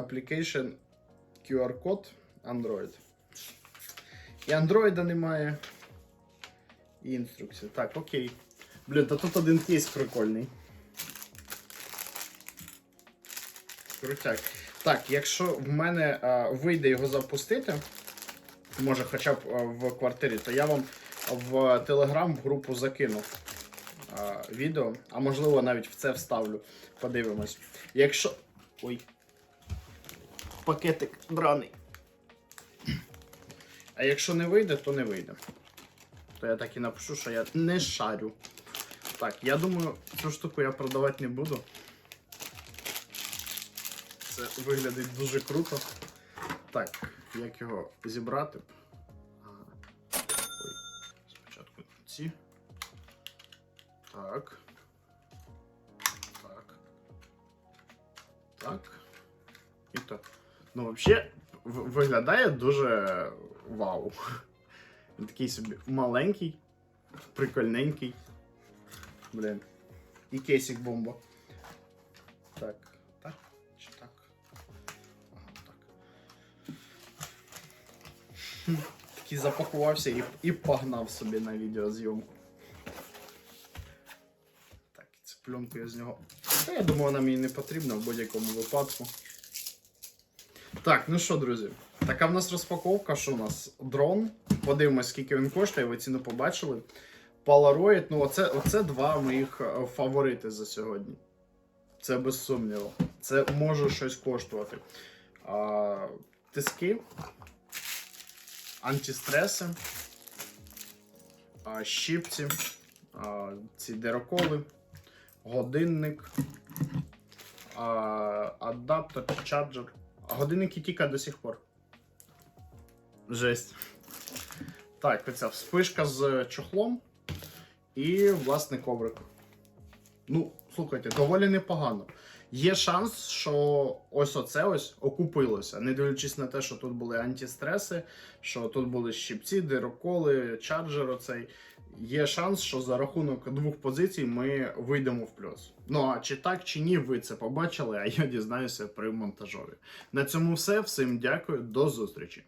Application QR-код Android. І Android немає. І інструкція. Так, окей. Блін, та тут один кейс прикольний. Крутяк. Так, якщо в мене а, вийде його запустити, може хоча б а, в квартирі, то я вам в Телеграм в групу закину а, відео, а можливо навіть в це вставлю. Подивимось. Якщо. Ой. Пакетик драний. А якщо не вийде, то не вийде. То я так і напишу, що я не шарю. Так, я думаю, цю штуку я продавати не буду. Це виглядить дуже круто. Так, як його зібрати? Ой, спочатку ці. Так. Так. Так. І так. Ну, взагалі, виглядає дуже вау. Він такий собі маленький, прикольненький. Блін. І кейсик бомба. Так, так, чи так? Ага, так. Такий запакувався і, і погнав собі на відеозйомку. Так, цю пленку я з нього. Та я думаю, вона мені не потрібна в будь-якому випадку. Так, ну що, друзі, така в нас розпаковка. Що у нас? Дрон. Подивимось, скільки він коштує, ви ціну побачили. Polaroid, ну оце, оце два моїх е, фаворити за сьогодні. Це без сумніву. Це може щось коштувати. А, тиски, антистреси, а, щипці, а, ці дироколи, годинник, а, адаптер, чарджер. А годинники тільки до сих пор. Жесть. Так, оця вспишка з чохлом. І, власне, коврик. Ну, слухайте, доволі непогано. Є шанс, що ось оце ось окупилося, не дивлячись на те, що тут були антистреси, що тут були щипці, дироколи, чарджер оцей. Є шанс, що за рахунок двох позицій ми вийдемо в плюс. Ну а чи так, чи ні, ви це побачили, а я дізнаюся при монтажові. На цьому все. Всім дякую, до зустрічі.